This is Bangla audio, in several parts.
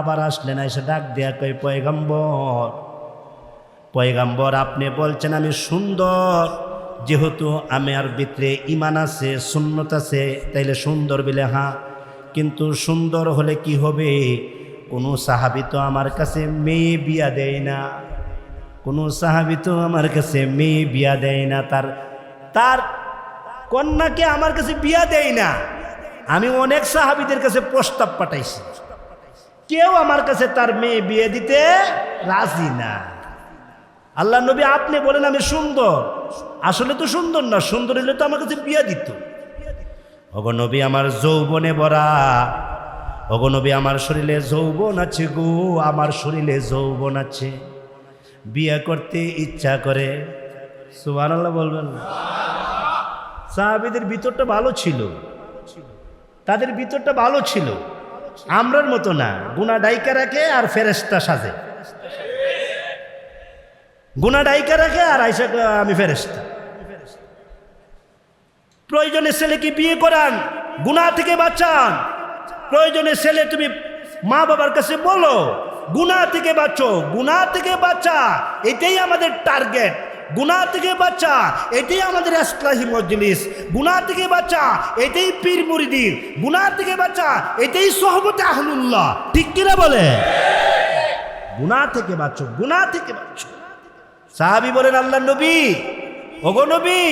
আবার আসলেন, এসে ডাক দেয়া কই পয়গম্বর পয়গম্বর, আপনি বলছেন আমি সুন্দর। যেহেতু আমি আর ভিতরে ইমান আছে, সুন্নত আছে, তাইলে সুন্দর বলে হ্যাঁ কিন্তু সুন্দর হলে কি হবে? কোনো সাহাবি তো আমার কাছে মেয়ে বিয়া দেয় না। কোনো সাহাবি তো আমার কাছে মেয়ে বিয়া দেয় না। তার তার কন্যাকে আমার কাছে বিয়া দেয় না। আমি অনেক সাহাবিদের কাছে প্রস্তাব পাঠাইছি। কেউ আমার কাছে তার মেয়ে বিয়ে দিতে রাজি না। আল্লাহ নবী আপনি বলেন, আমি সুন্দর। আসলে তো সুন্দর না, সুন্দর হলে তো আমার কাছে বিয়ে দিত। ওগো নবী, আমার যৌবনে ভরা। ওগো নবী, আমার শরীরে যৌবন আছে গো, আমার শরীরে যৌবন আছে। বিয়ে করতে ইচ্ছা করে। সুবান আল্লাহ বলবেন? সাহাবিদের ভিতরটা ভালো ছিল। তাদের ভিতরটা ভালো ছিল। আমরার মতো না গুনা ডাইকা রাখে আর ফেরেস্তা সাজে। গুনা ডাইকা রাখে আর আইসা আমি ফেরেস্তা প্রয়োজনে ছেলেকে বিয়ে করান? গুনা থেকে বাঁচান। প্রয়োজনে ছেলে তুমি মা বাবার কাছে বলো গুনা থেকে বাঁচো গুনা থেকে বাঁচা, এটাই আমাদের টার্গেট। গুনা থেকে বাঁচা, এটাই আমাদের আসলাহি মজলিস। গুনা থেকে বাঁচা, এটাই পীর মুরিদির গুনা থেকে বাঁচা, এটাই সহবতে আহলুল্লাহ। ঠিক কিনা বলে? গুনা থেকে বাঁচো গুনা থেকে বাঁচো। সাহাবি বলেন আল্লাহ নবী, ওগো নবী,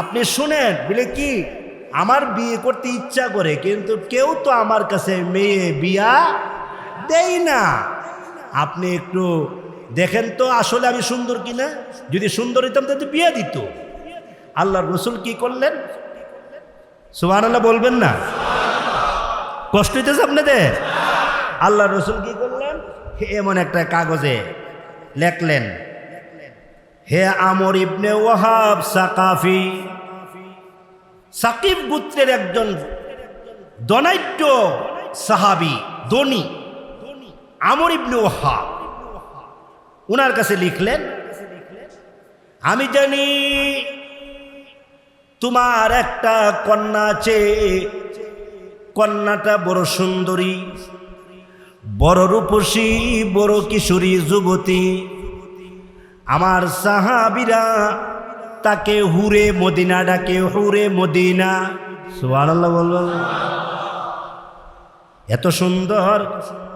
আপনি শুনেন, বলে কি, আমার বিয়ে করতে ইচ্ছা করে, কিন্তু কেউ তো আমার কাছে মেয়ে, বিয়া দেই না। আপনি একটু দেখেন তো আসলে আমি সুন্দর কিনা? যদি সুন্দর হইতাম তাহলে বিয়ে দিত। আল্লাহর রসুল কি করলেন? সুবাহ আল্লাহ বলবেন না? কষ্ট হইতেছে আপনাদের? আল্লাহ রসুল কি করলেন? এমন একটা কাগজে লেখলেন, হে আমর ইবনে ওয়াহাব সাকাফি, সাকিব গুত্রের একজন দনাঢ্য সাহাবি দনি আমর ইবনে ওয়াহাব। উনার কাছে লিখলেন, আমি জানি তোমার একটা কন্যা আছে। কন্যাটা বড় সুন্দরী, বড় রূপসী, বড় কিশোরী যুবতী। আমার সাহাবিরা তাকে হুরে মদিনা ডাকে, হুরে মদিনা। সুবহানাল্লাহ বলব এত সুন্দর,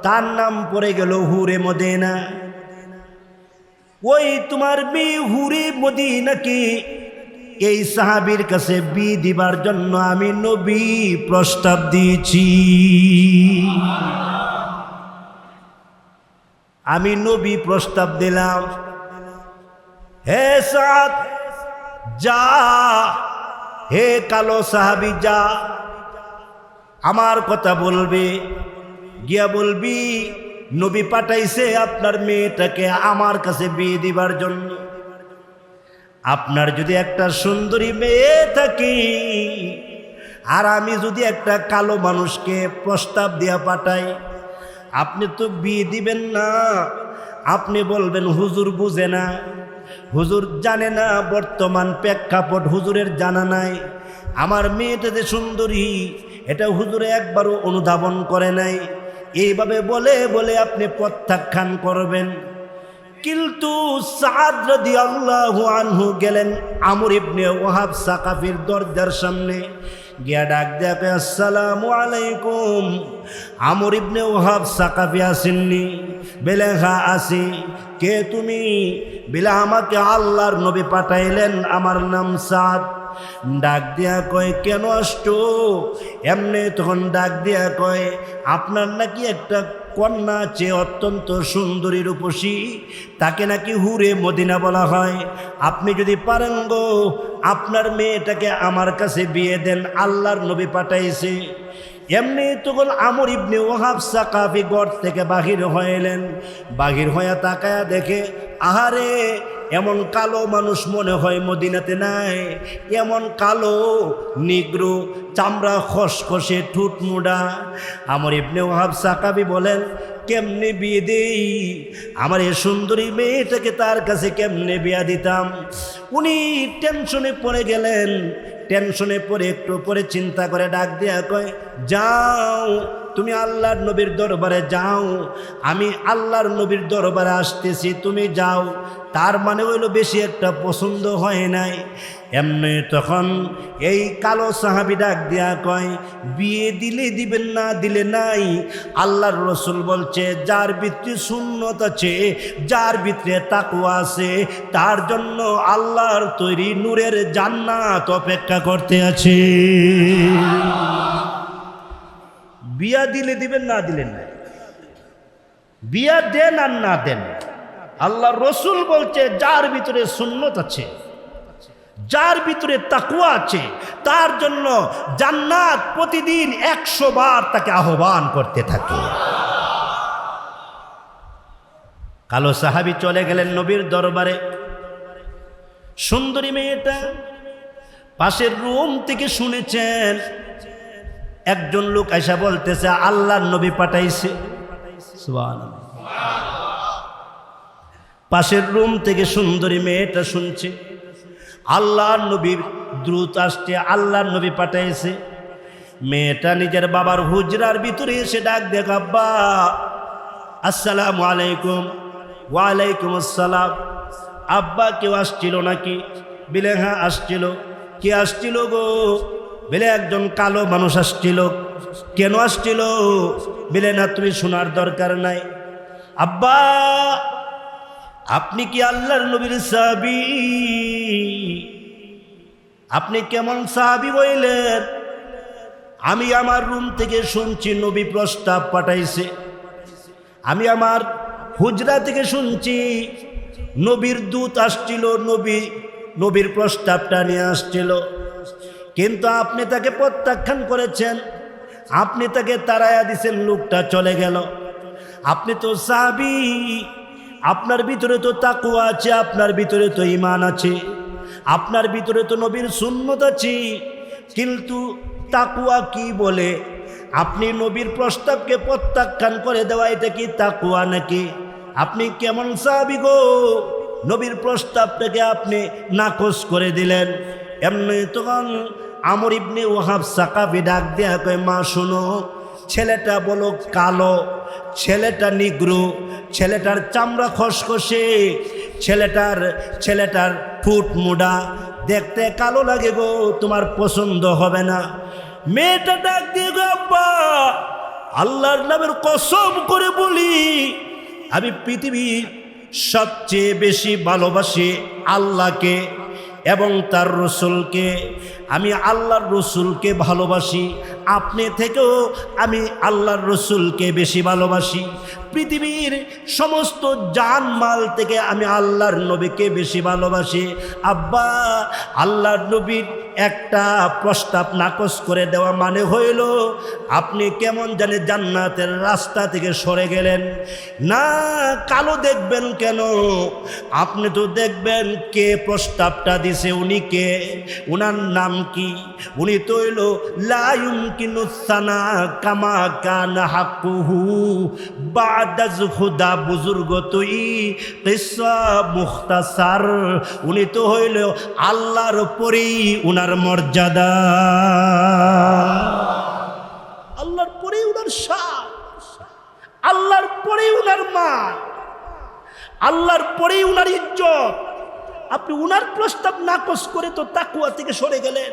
তার নাম পড়ে গেল হুরে মদিনা। ওই তোমার মেয়ে হুরে মদিনাকে এই সাহাবির কাছে বি দিবার জন্য আমি নবী প্রস্তাব দিয়েছি। আমি নবী প্রস্তাব দিলাম। হে সাত যা, হে কালো সাহাবি, যা। আমার কথা বলবে, গিয়া বলবি নবী পাঠাইছে আপনার মেয়েটাকে আমার কাছে বিয়ে দিবার জন্য। আপনার যদি একটা সুন্দরী মেয়ে থাকি, আর আমি যদি একটা কালো মানুষকে প্রস্তাব দিয়া পাঠাই, আপনি তো বিয়ে দিবেন না। আপনি বলবেন, হুজুর বুঝে না। হুজুর জানে না, বর্তমান প্রেক্ষাপট হুজুরের জানা নাই। আমার মেয়েটা যে সুন্দরী, এটা হুজুরে একবারও অনুধাবন করে নাই। এইভাবে বলে বলে আপনি প্রত্যাখ্যান করবেন। কিন্তু আনহু গেলেন আমর ইবনে ওহাব সাকাফির দরজার সামনে। গিয়া ডাক দেখে আসসালামু আলাইকুম। আমর ইবনে ওয়াহাব সাকাফি আসেননি। বেলে হা আসি। কে তুমি? বেলে, আমাকে আল্লাহর নবী পাঠাইলেন। আমার নাম সাদ। ডাক দিয়া কয়, কেন আসছো? এমনি তখন ডাক দিয়া কয়, আপনার নাকি একটা কন্যা আছে অত্যন্ত সুন্দরী রূপসী, তাকে নাকি হুরে মদিনা বলা হয়। আপনি যদি পারেন গো, আপনার মেয়েটাকে আমার কাছে বিয়ে দেন, আল্লাহর নবী পাঠাইছে। এমনি তখন আমর ইবনে ওহাব সাকাফি গড় থেকে বাহির হইলেন বাহির হয়ে তাকায়া দেখে, আহারে এমন কালো মানুষ মনে হয় মদিনাতে নাই। এমন কালো, নিগ্রো, চামড়া খসখসে, ঠুট মুডা। আমার ইবনে ওহাব সাকাবি বলেন, কেমনে বিয়ে দেই? আমার এই সুন্দরী মেয়েটাকে তার কাছে কেমনে বিয়া দিতাম? উনি টেনশনে পড়ে গেলেন। টেনশনে পড়ে একটু পরে চিন্তা করে ডাক দেয়া কয়, যাও তুমি আল্লাহর নবীর দরবারে যাও, আমি আল্লাহর নবীর দরবারে আসতেছি, তুমি যাও। তার মানে হইল বেশি একটা পছন্দ হয় নাই। এমনি তখন এই কালো সাহাবি ডাক দিয়া কয়, বিয়ে দিলে দিবেন না, দিলে নাই? আল্লাহর রসুল বলছে, যার ভিতরে শূন্যত আছে, যার ভিতরে তাকুয়া আছে, তার জন্য আল্লাহর তৈরি নূরের জান্নাত অপেক্ষা করতে আছে। বিয়া দিলে দিবেন, না দিলেন না। বিয়া দেন আর না দেন। আল্লাহ রসুল বলছে, যার ভিতরে সুন্নত আছে, যার ভিতরে তাকুয়া আছে, তার জন্য জান্নাত প্রতিদিন একশো বার তাকে আহ্বান করতে থাকে। কালো সাহাবি চলে গেলেন নবীর দরবারে। সুন্দরী মেয়েটা পাশের রুম থেকে শুনেছেন একজন লোক এসে বলতেছে, আল্লাহর নবী পাঠাইছে। পাশের রুম থেকে সুন্দরী মেয়েটা শুনছে, আল্লাহর নবীর দ্রুত আসছে, আল্লাহর নবী পাঠাইছে। মেয়েটা নিজের বাবার হুজরার ভিতরে এসে ডাক দেখ আব্বা, আসসালাম আলাইকুম, ওয়ালাইকুম আসসালাম। আব্বা, কেউ আসছিল নাকি? বিলে হ্যাঁ আসছিল। কে আসছিল গো? বেলে একজন কালো মানুষ আসছিল। কেন আসছিল? বেলে না তুমি শোনার দরকার নাই। আব্বা, আপনি কি আল্লাহর নবীর সাহাবি? আপনি কেমন সাহাবি বইলেন? আমি আমার রুম থেকে শুনছি নবী প্রস্তাব পাঠাইছে। আমি আমার হুজরা থেকে শুনছি নবীর দূত আসছিল, নবী, নবীর প্রস্তাবটা নিয়ে আসছিল। কিন্তু আপনি তাকে প্রত্যাখ্যান করেছেন। আপনি তাকে তাড়াইয়া দিছেন, লোকটা চলে গেল। আপনি তো সাবি আপনার ভিতরে তো তাকুয়া আছে, আপনার ভিতরে তো ইমান আছে। আপনার ভিতরে তো নবীর সুন্নত আছে। কিন্তু তাকুয়া কি বলে? আপনি নবীর প্রস্তাবকে প্রত্যাখ্যান করে দেওয়া, এটা কি তাকুয়া নাকি? আপনি কেমন সাহাবি গো? নবীর প্রস্তাবটাকে আপনি নাকচ করে দিলেন। এমনি তখন আমর ইবনে ওহাব সাকাবি ডাক দেয়া কয়, মা, শোনো, ছেলেটা বলো কালো, ছেলেটা নিগ্রু, ছেলেটার চামড়া খসখসে, ছেলেটার ছেলেটার ফুট মুডা দেখতে কালো লাগে গো, তোমার পছন্দ হবে না। মেয়েটা ডাক দিয়ে গো আব্বা, আল্লাহর নামের কসম করে বলি, আমি পৃথিবীর সবচেয়ে বেশি ভালোবাসি আল্লাহকে। এবং তার রসুলকে, আমি আল্লাহর রসুলকে ভালোবাসি। আপনি থেকেও আমি আল্লাহর রসুলকে বেশি ভালোবাসি। পৃথিবীর সমস্ত জানমাল থেকে আমি আল্লাহর নবীকে বেশি ভালোবাসি। আব্বা, আল্লাহর নবীর একটা প্রস্তাব নাকচ করে দেওয়া মানে হইল, আপনি কেমন জানে জান্নাতের রাস্তা থেকে সরে গেলেন। না, কালো দেখবেন কেন? আপনি তো দেখবেন কে প্রস্তাবটা দিছে, উনি কে? উনার নাম কি? উনি তো হইল লায়ুম কিনুসানা কামা কান হাকুহু বাদাজ বুজুর্গ তুই কিসা মুখতাসার। উনি তো হইল আল্লাহর পরেই উনার আল্লাহর মর্যাদা। আল্লাহর পরে উনার আল্লাহর পরে উনার মা। আল্লাহর পরে উনার ইজ্জত। আপনি উনার প্রস্তাব নাকচ করে তো তাকুয়া থেকে সরে গেলেন।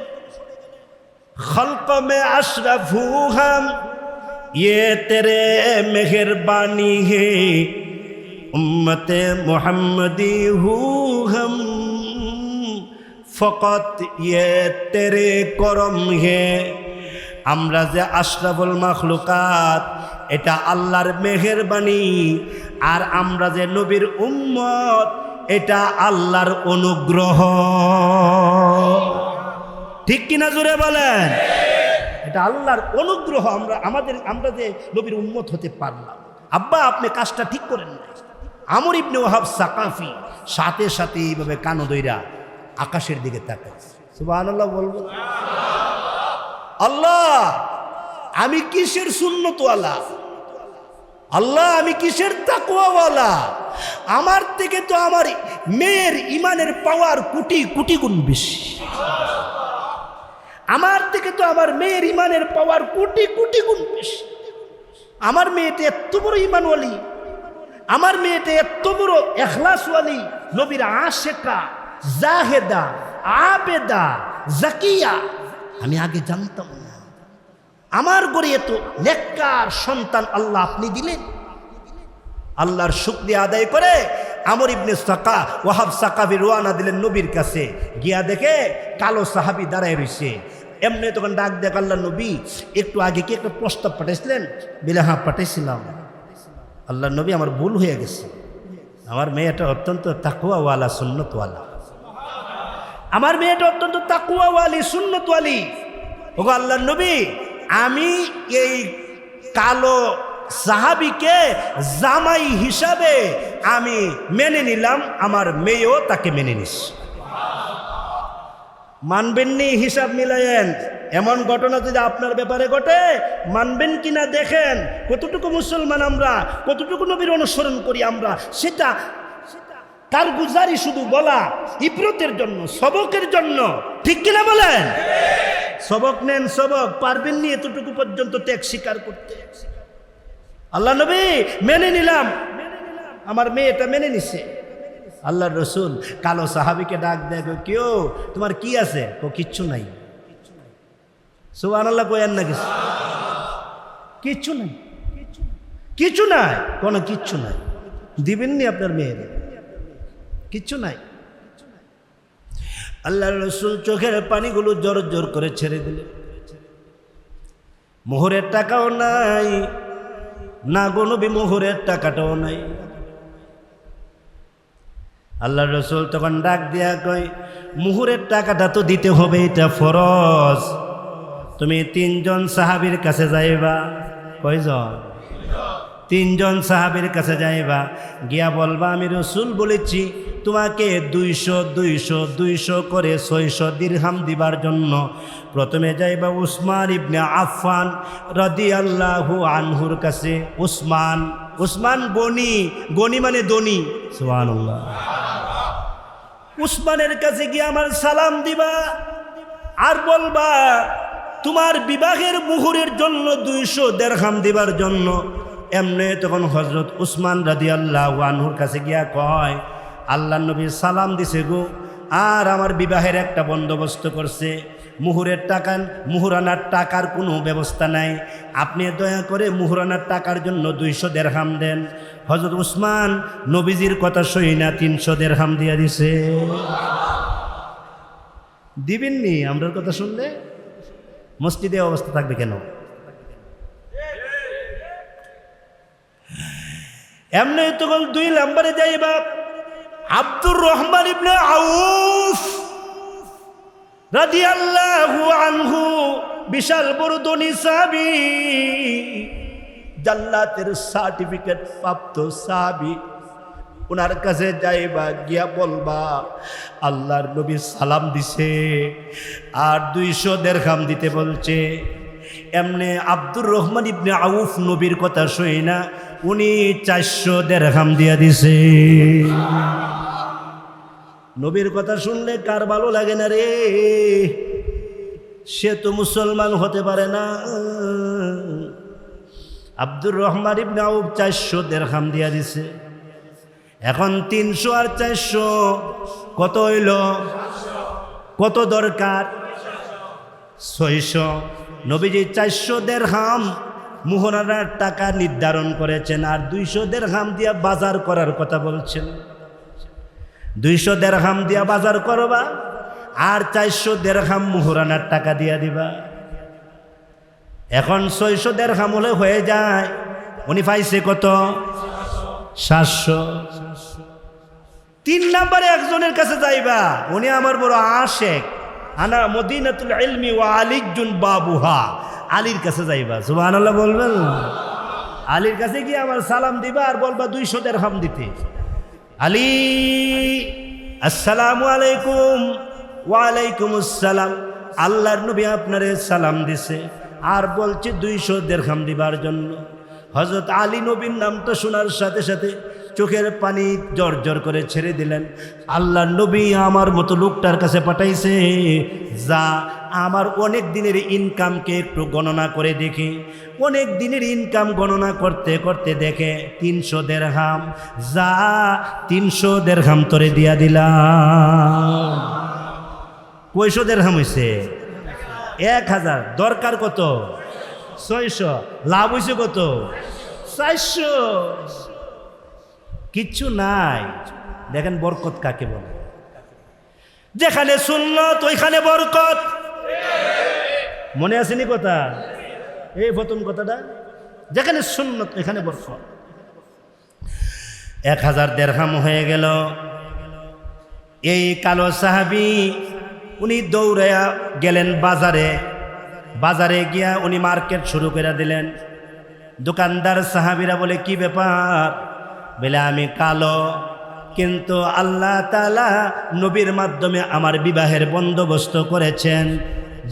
খলকমে আশরাফু হাম ইয়ে তেরে মেহরবানি হে। উম্মতে মোহাম্মদি হুহাম ফকত ইয়ে তেরে করম হে। আমরা যে আশরাফুল মাখলুকাত, এটা আল্লাহর মেহেরবানি। আর আমরা যে নবীর উম্মত, এটা আল্লাহর অনুগ্রহ। ঠিক কিনা জোরে বলেন? এটা আল্লাহর অনুগ্রহ আমরা, আমাদের, আমরা যে নবীর উম্মত হতে পারলাম। আব্বা, আপনি কাজটা ঠিক করেন না আমর ইবনে ওহাব সাকাফি সাথে সাথে এইভাবে কানো দইরা আকাশের দিকে তাকায় সুবহানাল্লাহ বলব? আল্লাহ, আমি কিসের সুন্নতওয়ালা? আল্লাহ, আমি কিসের তাকুয়াওয়ালা আমার থেকে তো আমার মেয়ের ইমানের পাওয়ার কোটি কোটি গুণ বেশি। আমার থেকে তো আমার মেয়ের ইমানের পাওয়ার কোটি কোটি গুণ বেশি। আমার মেয়েটা এত বড় ইমানওয়ালি। আমার মেয়েটা এত বড় এখলাসওয়ালি। নবীর আশেকা। জাহেদা, আবেদা, জাকিয়া। আমি আগে জানতাম না। আমার গড়ে এত নেককার সন্তান আল্লাহ আপনি দিলেন। আল্লাহর শুক্রিয়া আদায় করে আমর ইবনে সাকা, ওয়াহাব সাকাবি রোয়ানা দিলেন নবীর কাছে। গিয়া দেখে কালো সাহাবি দাঁড়ায় রইছে এমনি তখন ডাক দেখ আল্লাহ নবী, একটু আগে কি একটা প্রস্তাব পাঠাইছিলেন? বিলে হ্যাঁ পাঠাইছিলাম। আল্লাহ নবী, আমার ভুল হয়ে গেছে। আমার মেয়েটা অত্যন্ত তাকুয়াওয়ালা সুন্নতওয়ালা। আমার মেয়েটা অত্যন্ত তাকুয়াওয়ালি, সুন্নতওয়ালি। ওগো আল্লাহ নবী, আমি এই কালো সাহাবিকে জামাই হিসাবে আমি মেনে নিলাম, আমার মেয়েও তাকে মেনে নিস। মানবেননি হিসাব মিলায়েন, এমন ঘটনা যদি আপনার ব্যাপারে ঘটে, মানবেন কিনা দেখেন, কতটুকু মুসলমান আমরা, কতটুকু নবীর অনুসরণ করি আমরা, সেটা তার গুজারি শুধু বলা ইব্রতের জন্য সবকের জন্য। ঠিক কিনা বলেন? সবক নেন সবক পারবেন নি এতটুকু পর্যন্ত ত্যাগ স্বীকার করতে। আল্লাহ নবী মেনে নিলাম। আমার মেয়েটা মেনে নিছে। আল্লাহ রসুল কালো সাহাবিকে ডাক কয়, কেউ তোমার কি আছে? ও কিচ্ছু নাই। সুবান আল্লাহ কয়েন না কিছু কিচ্ছু নাই? কিছু নাই? কোনো কিচ্ছু নাই। দিবেননি আপনার মেয়ের? কিচ্ছু নাই। আল্লাহ রসুল চোখের পানিগুলো জোর জোর করে ছেড়ে দিলে মোহরের টাকাও নাই, না গনবি মোহরের টাকাটাও নাই। আল্লাহ রসুল তখন ডাক দিয়া কয়, মুহুরের টাকাটা তো দিতে হবে, এটা ফরজ। তুমি তিনজন সাহাবির কাছে যাইবা। কয়জন? তিনজন সাহাবির কাছে যাইবা, গিয়া বলবা, আমি রসুল বলেছি, তোমাকে দুইশো দুইশো দুইশো করে ছয়শো দিরহাম দিবার জন্য প্রথমে যাইবা উসমান ইবনে আফফান রদি আল্লাহু আনহুর কাছে। উসমান উসমান গনি গনি মানে দনি সুবহানাল্লাহ। উসমানের কাছে গিয়ে আমার সালাম দিবা আর বলবা, তোমার বিবাহের মুহুরের জন্য দুইশো দেড়খাম দিবার জন্য এমনি তখন হজরত উসমান রাদি আল্লাহ আনহুর কাছে গিয়া কয় আল্লাহ নবী সালাম দিছে গো, আর আমার বিবাহের একটা বন্দোবস্ত করছে। মুহুরের টাকা মুহুরানার টাকার কোনো ব্যবস্থা নাই। আপনি দয়া করে মুহুরানার টাকার জন্য দুইশো দেড়হাম দেন। হজরত উসমান নবীজির কথা সই না, তিনশো দেড়হাম দিয়া দিছে। দিবেননি, আমরার কথা শুনলে? মসজিদে অবস্থা থাকবে কেন? এমনি তখন দুই নাম্বারে যাইবা আব্দুর রহমান ইবনে আউফ রাদিয়াল্লাহু আনহু বিশাল বড় ধনী সাহাবী, জান্নাতের সার্টিফিকেট প্রাপ্ত সাহাবী। ওনার কাছে যাইবা গিয়া বলবা আল্লাহর নবী সালাম দিছে আর দুইশো দেড়খাম দিতে বলছে। এমনি আব্দুর রহমান ইবনে আউফ নবীর কথা শুই না উনি চারশো দেড়খাম দিয়া দিছে। নবীর কথা শুনলে কার ভালো লাগে না রে? সে তো মুসলমান হতে পারে না। আব্দুর রহমান ইবনে আউফ চারশো দেড়খাম দিয়া দিছে। এখন তিনশো আর চারশো কত হইল? কত দরকার? ছয়শো। নবীজি চারশো দেড়হাম মোহরানার টাকা নির্ধারণ করেছেন আর দুইশো দেড়হাম দিয়া বাজার করার কথা বলছেন। দুইশো দেড়হাম দিয়া বাজার করবা আর চারশো দেড়হাম মোহরানার টাকা দিয়া দিবা। এখন ছয়শো দেড়হাম হলে হয়ে যায়। উনি পাইছে কত? সাতশো। তিন নম্বরে একজনের কাছে যাইবা। উনি আমার বড় আশেক। আনা মদিনাতুল ইলমি ওয়া আলিজুন বাবুহা। আলীর কাছে যাইবা, সুবহানাল্লাহ বলবেন? আলীর কাছে গিয়ে আমার সালাম দিবা আর বলবা দুইশো দেড়হাম দিতে। আলী, আসসালামু আলাইকুম। ওয়ালাইকুম আসসালাম আল্লাহর নবী আপনারে সালাম দিছে আর বলছে দুইশো দেড়হাম দিবার জন্য। হজরত আলী নবীর নামটা শোনার সাথে সাথে চোখের পানি জর জর করে ছেড়ে দিলেন। আল্লাহ নবী আমার মতো লোকটার কাছে পাঠাইছে, যা আমার অনেক দিনের ইনকামকে একটু গণনা করে দেখি। অনেক দিনের ইনকাম গণনা করতে করতে দেখে তিনশো দেড়হাম। যা তিনশো দেড়হাম তোরে দিয়া দিলাম। কয়শো দেড়হাম হয়েছে এক হাজার। দরকার কত? ছয়শো। লাভ হয়েছে কত? চারশো। কিচ্ছু নাই। দেখেন বরকত কাকে বলে? যেখানে সুন্নত, ওইখানে বরকত। মনে আসেনি কথা? এই প্রথম কথাটা, যেখানে সুন্নত, এখানে বরকত এক হাজার দেড়হাম হয়ে গেল। এই কালো সাহাবি, উনি দৌড়াইয়া গেলেন বাজারে। বাজারে গিয়া উনি মার্কেট শুরু করে দিলেন। দোকানদার সাহাবিরা বলে, কি ব্যাপার? বলে, আমি কালো। কিন্তু আল্লাহ তালা নবীর মাধ্যমে আমার বিবাহের বন্দোবস্ত করেছেন।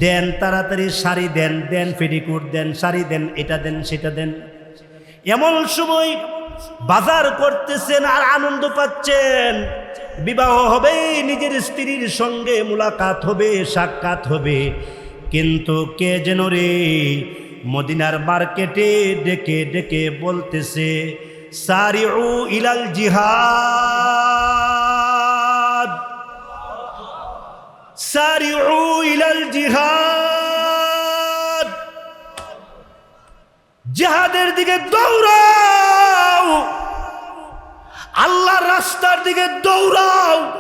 দেন তাড়াতাড়ি শাড়ি দেন দেন ফেডিকুট দেন, শাড়ি দেন, এটা দেন, সেটা দেন। এমন সময় বাজার করতেছেন আর আনন্দ পাচ্ছেন। বিবাহ হবে নিজের স্ত্রীর সঙ্গে মুলাকাত হবে, সাক্ষাৎ হবে। কিন্তু কে যেন রে, মদিনার মার্কেটে ডেকে ডেকে বলতেছে সারিউ ইলাল জিহাদ। সারিউ ইলাল জিহাদ। জেহাদের দিকে দৌড়াও। আল্লাহর রাস্তার দিকে দৌড়াও।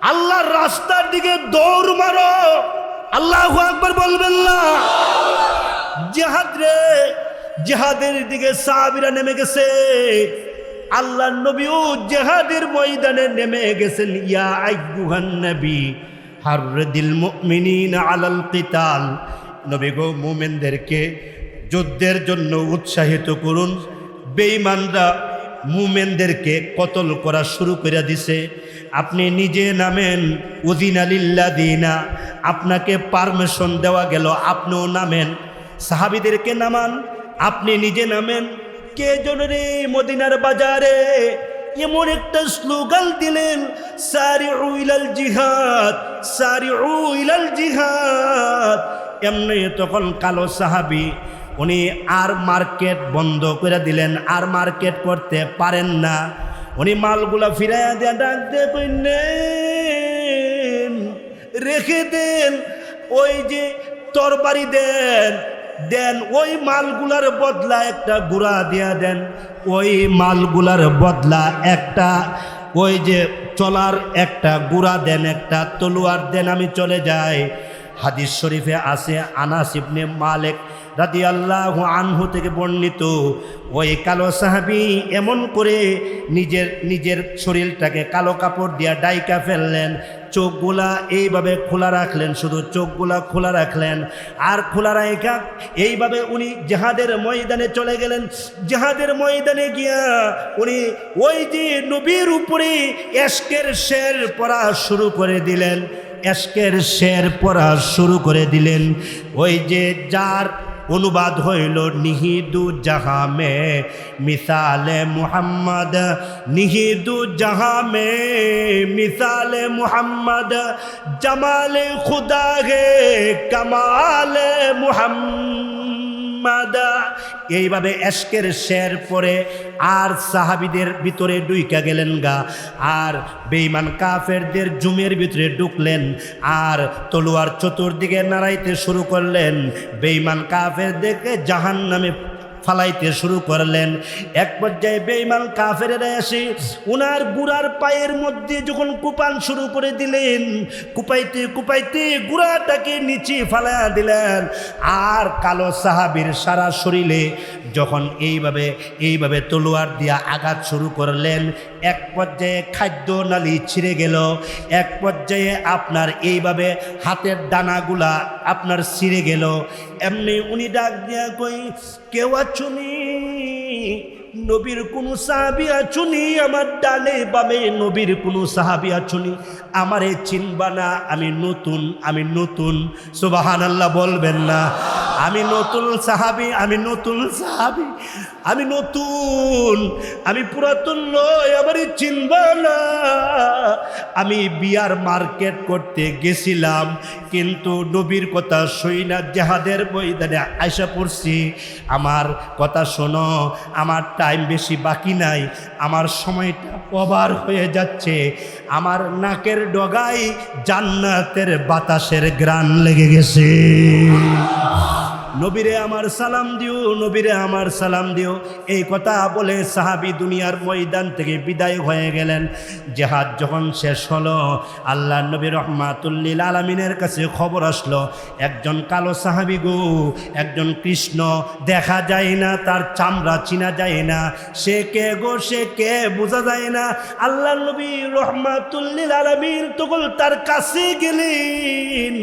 আল্লাহর রাস্তার দিকে দৌড় মারো। আল্লাহ আকবর বলবেন না। জেহাদ রে। জেহাদের দিকে সাহাবিরা নেমে গেছে। আল্লাহ নবীও জেহাদের ময়দানে নেমে গেছেন। ইয়া আইয়ুহান নবী হারদিল মুমিনিন আলাল কিতাল। নবী গো, মুমিনদেরকে যুদ্ধের জন্য উৎসাহিত করুন। বেঈমানরা মুমেনদেরকে কতল করা শুরু করে দিছে। আপনি নিজে নামেন উদিন আলিল্লা দিনা আপনাকে পারমিশন দেওয়া গেল, আপনিও নামেন। সাহাবিদেরকে নামান আপনি নিজে নামেন। কে জন রে মদিনার বাজারে এমন একটা স্লোগান দিলেন সারি উইলাল জিহাদ সারি উইলাল জিহাদ। এমনি তখন কালো সাহাবি, উনি আর মার্কেট বন্ধ করে দিলেন, আর মার্কেট করতে পারেন না। উনি মালগুলা ফিরাইয়া দিয়ে ডাক দিয়ে রেখে দেন, ওই যে তরবারি দেন। দেন, ওই মালগুলার বদলা একটা গুড়া দিয়া দেন, ওই মালগুলার বদলা একটা, ওই যে চলার একটা গুড়া দেন, একটা তলুয়ার দেন, আমি চলে যাই। হাদিস শরীফে আছে, আনাস ইবনে মালিক রাদি আল্লাহ আনহু থেকে বর্ণিত, ওই কালো সাহাবি এমন করে নিজের নিজের শরীরটাকে কালো কাপড় দিয়া ডাইকা ফেললেন চোখগুলা এইভাবে খোলা রাখলেন, শুধু চোখগুলা খোলা রাখলেন। আর খোলা রাখা এইভাবে উনি জেহাদের ময়দানে চলে গেলেন। জেহাদের ময়দানে গিয়া উনি ওই যে নবীর উপরে এশকের শের পড়া শুরু করে দিলেন। এশকের শের পড়া শুরু করে দিলেন। ওই যে যার অনুবাদ হইল নিহিদু জাহামে। মিসালে মুহাম্মদ, নিহিদু জাহামে। মিসালে মুহাম্মদ, জামালে খুদা গে কমালে মুহাম্মদ। এইভাবে এশকের শের পরে আর সাহাবিদের ভিতরে ডুইকা গেলেন গা, আর বেইমান কাফেরদের জুমের ভিতরে ঢুকলেন, আর তলুয়ার চতুর্দিকে নাড়াইতে শুরু করলেন। বেইমান কাফের দেখে জাহান নামে ফালাইতে শুরু করলেন। এক পর্যায়ে বেইমান কাফেরেরা এসে উনার গুড়ার পায়ের মধ্যে যখন কুপান শুরু করে দিলেন, কুপাইতে কুপাইতে গুড়াটাকে নিচে ফালাইয়া দিলেন। আর কালো সাহাবির সারা শরীরে যখন এইভাবে এইভাবে তলোয়ার দিয়া আঘাত শুরু করলেন এক পর্যায়ে খাদ্য নালি ছিঁড়ে গেল। এক পর্যায়ে আপনার এইভাবে হাতের দানাগুলা আপনার ছিঁড়ে গেল। এমনি উনি ডাক দিয়া কই, কেউ আছুনি নবীর কোনো সাহাবি আছুনি, আমার ডালে বামে নবীর কোনো সাহাবি আছুনি। আমারে চিনবা না, আমি নতুন আমি নতুন। সুবাহান আল্লাহ বলবেন না। আমি নতুন সাহাবি, আমি নতুন সাহাবি, আমি নতুন, আমি পুরাতন নয় আমারই চিনবা না। আমি বিয়ার মার্কেট করতে গেছিলাম, কিন্তু নবীর কথা শুই না, জেহাদের ময়দানে আয়সা পড়ছি। আমার কথা শোনো, আমার টাইম বেশি বাকি নাই। আমার সময়টা ওভার হয়ে যাচ্ছে। আমার নাকের ডগায় জান্নাতের বাতাসের গ্রান লেগে গেছে। নবীরে আমার সালাম দিও, নবীরে আমার সালাম দিও। এই কথা বলে সাহাবি দুনিয়ার ময়দান থেকে বিদায় হয়ে গেলেন। জেহাদ যখন শেষ হলো আল্লাহ নবী রহমাতুল্লিল আলমিনের কাছে খবর আসলো, একজন কালো সাহাবি গো, একজন কৃষ্ণ, দেখা যায় না, তার চামড়া চিনা যায় না। সে কে গো, সে কে বোঝা যায় না। আল্লাহ নবী রহমাতুল্লিল আলমিন তখন তার কাছে গেলেন।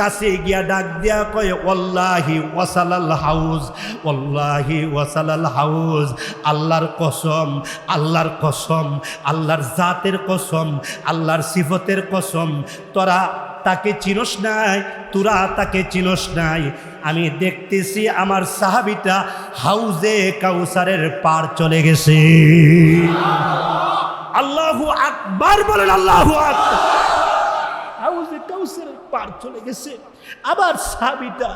কাছে গিয়া ডাক দিয়া কয় ওল্লাহি ওয়াসালাল হাউজ ওল্লাহি ওয়াসালাল হাউজ। আল্লাহর কসম আল্লাহর কসম, আল্লাহর জাতের কসম, আল্লাহর সিফতের কসম। তোরা তাকে চিনস নাই, তোরা তাকে চিনস নাই। আমি দেখতেছি আমার সাহাবিটা হাউজে কাউসারের পার চলে গেছে। আল্লাহু আকবার বলেন, আল্লাহু আকবার। হাউজে কাউসারের পার চলে গেছে। আবার সাহাবিটা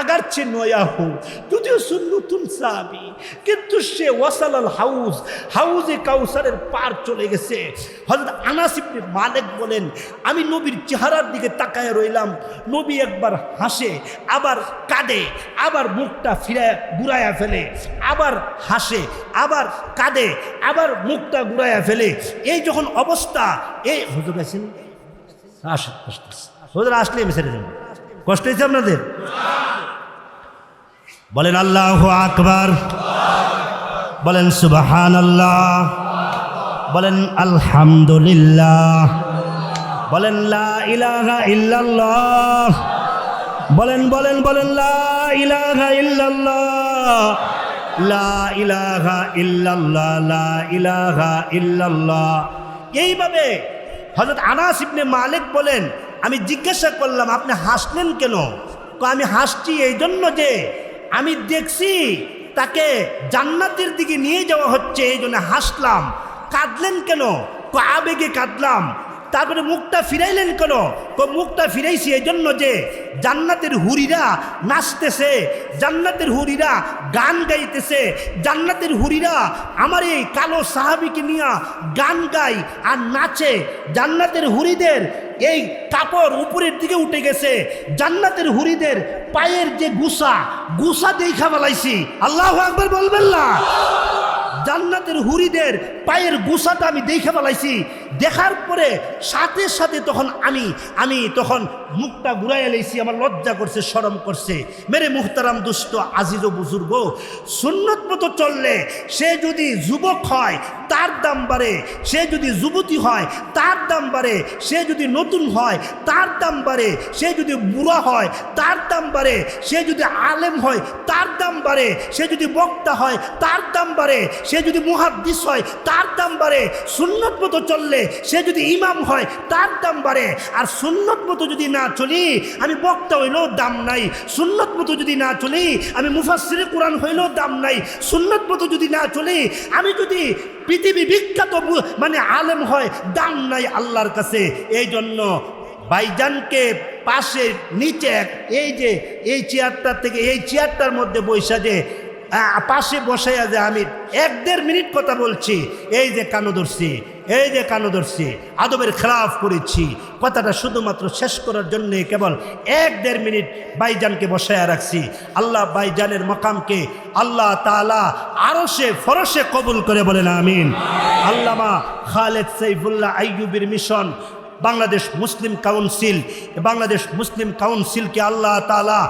আগারছে নয়া হো। যদিও নতুন সাহাবি, কিন্তু সে ওয়াসালাল হাউস হাউজে কাউসারের পার চলে গেছে। হজরত আনাস ইবনে মালিক বলেন, আমি নবীর চেহারার দিকে তাকায় রইলাম। নবী একবার হাসে, আবার কাঁদে, আবার মুখটা ফিরে ঘুরাইয়া ফেলে, আবার হাসে, আবার কাঁদে, আবার মুখটা ঘুরাইয়া ফেলে। এই যখন অবস্থা এই হজরত আছেন আসেন আসতেছে ওদের আসলে আমি ছেড়ে দেবো কষ্ট হয়েছে আপনাদের? বলেন আল্লাহ আকবার। বলেন সুবাহান আল্লাহ বলেন আলহামদুলিল্লাহ। বলেন লা ইলাহা ইল্লাল্লাহ। বলেন বলেন বলেন লা ইলাহা ইল্লাল্লাহ। লা ইলাহা লা ইলাহা এইভাবে হজরত আনাস ইবনে মালিক বলেন আমি জিজ্ঞাসা করলাম, আপনি হাসলেন কেন? আমি হাসছি এই জন্য যে আমি দেখছি তাকে জান্নাতের দিকে নিয়ে যাওয়া হচ্ছে এই জন্য হাসলাম। কাঁদলেন কেন? আবেগে কাঁদলাম। তারপরে মুখটা ফিরাইলেন কেন? মুখটা ফিরাইছি এই জন্য যে জান্নাতের হুরিরা নাচতেছে, জান্নাতের হুরিরা গান গাইতেছে, জান্নাতের হুরিরা আমার এই কালো সাহাবিকে নিয়ে গান গাই আর নাচে। জান্নাতের হুরিদের এই কাপড় উপরের দিকে উঠে গেছে। জান্নাতের হুরিদের পায়ের যে গুসা গুসা দেখা বেলাইছি আল্লাহ একবার বলবেন না। জান্নাতের হুরিদের পায়ের গুসাটা আমি দেখে ফেলাইছি। দেখার পরে সাথে সাথে তখন আমি আমি তখন মুখটা ঘুরাই এলাইছি আমার লজ্জা করছে সরম করছে। মেরে মুখতারাম দুষ্ট, আজিজ ও বুজুর্গ, সুন্নত মতো চললে সে যদি যুবক হয়, তার দাম বাড়ে। সে যদি যুবতী হয়, তার দাম বাড়ে। সে যদি নতুন হয়, তার দাম বাড়ে। সে যদি বুড়া হয়, তার দাম বাড়ে। সে যদি আলেম হয়, তার দাম বাড়ে। সে যদি বক্তা হয়, তার দাম বাড়ে। সে যদি মুহাদ্দিস হয়, তার দাম বাড়ে। সুন্নত মতো চললে সে যদি ইমাম হয়, তার দাম বাড়ে। আর সুন্নত মতো যদি না চলি, আমি বক্তা হইলেও দাম নাই। সুন্নত মতো যদি না চলি, আমি মুফাসিরে কোরআন হইলেও দাম নাই। সুন্নত মতো যদি না চলি, আমি যদি পৃথিবী বিখ্যাত মানে আলেম হয়, দাম নাই আল্লাহর কাছে। এই জন্য ভাইজানকে পাশে নিচে এই যে, এই চেয়ারটার থেকে এই চেয়ারটার মধ্যে বৈশা যে পাশে বসাইয়া যে আমি এক দেড় মিনিট কথা বলছি, এই যে কানদর্শী এই যে কানদর্শী আদবের খেলাফ করেছি, কথাটা শুধুমাত্র শেষ করার জন্যে কেবল এক দেড় মিনিট বাইজানকে বসাইয়া রাখছি। আল্লাহ বাইজানের মকামকে আল্লাহ তালা আরও সে ফরসে কবুল করে বলেন, আমিন। আল্লামা Khaled Saifullah আইয়ুবির mission, Bangladesh Muslim council, Bangladesh Muslim কাউন্সিলকে আল্লাহ তালা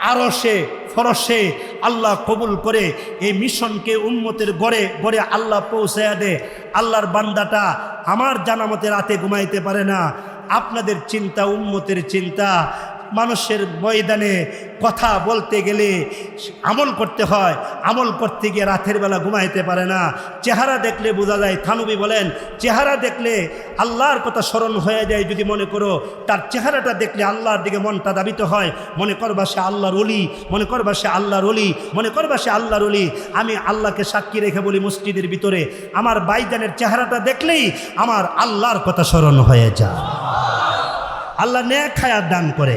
আরও সে ফরসে আল্লাহ কবুল করে এই মিশনকে উন্মতের গড়ে গড়ে আল্লাহ পৌঁছায়া দে। আল্লাহর বান্দাটা আমার জানামতে রাতে ঘুমাইতে পারে না। আপনাদের চিন্তা উন্মতের চিন্তা। মানুষের ময়দানে কথা বলতে গেলে আমল করতে হয়। আমল করতে গিয়ে রাতের বেলা ঘুমাইতে পারে না। চেহারা দেখলে বোঝা যায়, থানুবি বলেন, চেহারা দেখলে আল্লাহর কথা স্মরণ হয়ে যায় যদি মনে করো, তার চেহারাটা দেখলে আল্লাহর দিকে মনটা দাবিত হয়। মনে করবা সে আল্লাহর অলি মনে করবা সে আল্লাহর অলি মনে করবা সে আল্লাহর অলি আমি আল্লাহকে সাক্ষী রেখে বলি মসজিদের ভিতরে, আমার বাইজানের চেহারাটা দেখলেই আমার আল্লাহর কথা স্মরণ হয়ে যায়। আল্লাহ ন্যাক খায়াত দান করে।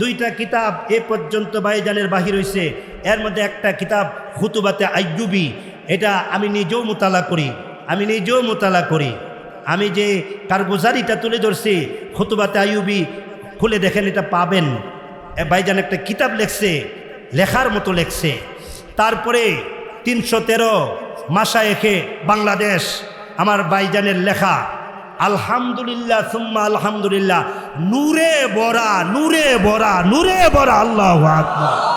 দুইটা কিতাব এ পর্যন্ত বাইজানের বাহির হয়েছে এর মধ্যে একটা কিতাব হুতুবাতে আইয়ুবি। এটা আমি নিজেও মোতালা করি, আমি নিজেও মোতালা করি। আমি যে কারগুজারিটা তুলে ধরছি হুতুবাতে আইয়ুবি, খুলে দেখেন এটা পাবেন। বাইজান একটা কিতাব লেখছে, লেখার মতো লেখছে। তারপরে তিনশো তেরো মাসা এখে বাংলাদেশ, আমার বাইজানের লেখা। আলহামদুলিল্লাহ সুম্মা আলহামদুলিল্লাহ। নূরে বরা নূরে বরা নূরে বরা আল্লাহ আকবার।